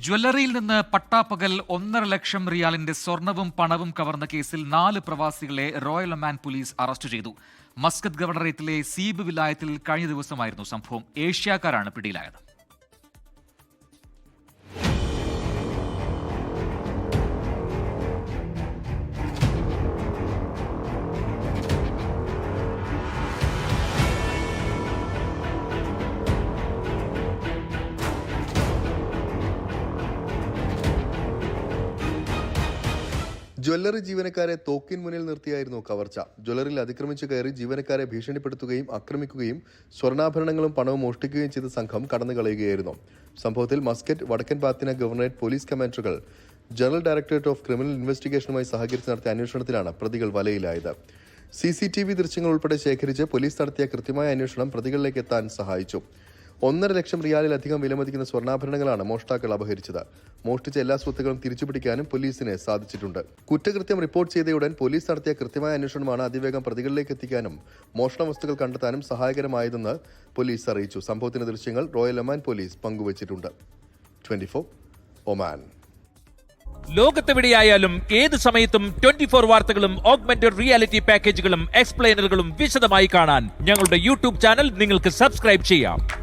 ജ്വല്ലറിയിൽ നിന്ന് പട്ടാപ്പകൽ ഒന്നര ലക്ഷം റിയാലിന്റെ സ്വർണവും പണവും കവർന്ന കേസിൽ നാല് പ്രവാസികളെ റോയൽ ഒമാൻ പോലീസ് അറസ്റ്റ് ചെയ്തു. മസ്കത്ത് ഗവർണറേറ്റിലെ സീബ് വിലായത്തിൽ കഴിഞ്ഞ ദിവസമായിരുന്നു സംഭവം. ഏഷ്യാക്കാരാണ് പിടിയിലായത്. ജ്വല്ലറി ജീവനക്കാരെ തോക്കിൻ മുന്നിൽ നിർത്തിയായിരുന്നു കവർച്ച. ജ്വല്ലറിയിൽ അതിക്രമിച്ചു കയറി ജീവനക്കാരെ ഭീഷണിപ്പെടുത്തുകയും ആക്രമിക്കുകയും സ്വർണാഭരണങ്ങളും പണവും മോഷ്ടിക്കുകയും ചെയ്ത സംഘം കടന്നു കളയുകയായിരുന്നു. സംഭവത്തിൽ മസ്കറ്റ് വടക്കൻ പാത്തിന ഗവർണറേറ്റ് പോലീസ് കമാൻഡറുകൾ ജനറൽ ഡയറക്ടറേറ്റ് ഓഫ് ക്രിമിനൽ ഇൻവെസ്റ്റിഗേഷനുമായി സഹകരിച്ച് നടത്തിയ അന്വേഷണത്തിലാണ് പ്രതികൾ വലയിലായത്. സി സി ടി വി ദൃശ്യങ്ങൾ ഉൾപ്പെടെ ശേഖരിച്ച് പോലീസ് നടത്തിയ കൃത്യമായ അന്വേഷണം പ്രതികളിലേക്ക് എത്താൻ സഹായിച്ചു. ഒന്നര ലക്ഷം റിയാലിലധികം വിലമതിക്കുന്ന സ്വർണാഭരണങ്ങളാണ് മോഷ്ടാക്കൾ അപഹരിച്ചത്. മോഷ്ടിച്ച എല്ലാ സ്വത്തുക്കളും തിരിച്ചുപിടിക്കാനും പോലീസിന് സാധിച്ചിട്ടുണ്ട്. കുറ്റകൃത്യം റിപ്പോർട്ട് ചെയ്തയുടൻ പോലീസ് നടത്തിയ കൃത്യമായ അന്വേഷണമാണ് അതിവേഗം പ്രതികളിലേക്ക് എത്തിക്കാനും മോഷണ വസ്തുക്കൾ കണ്ടെത്താനും സഹായകരമായതെന്ന് പോലീസ് അറിയിച്ചു. സംഭവത്തിന്റെ ദൃശ്യങ്ങൾ റോയൽ ഒമാൻ പോലീസ് പങ്കുവച്ചിട്ടുണ്ട്. ഒമാൻ. ലോകത്തെവിടെയായാലും ഏത് സമയത്തും ട്വന്റി ഫോർ വാർത്തകളും ഓഗ്മെന്റഡ് റിയാലിറ്റി പാക്കേജുകളും എക്സ്പ്ലെയിനറുകളും വിശദമായി കാണാൻ ഞങ്ങളുടെ യൂട്യൂബ് ചാനൽ നിങ്ങൾക്ക് സബ്സ്ക്രൈബ് ചെയ്യാം.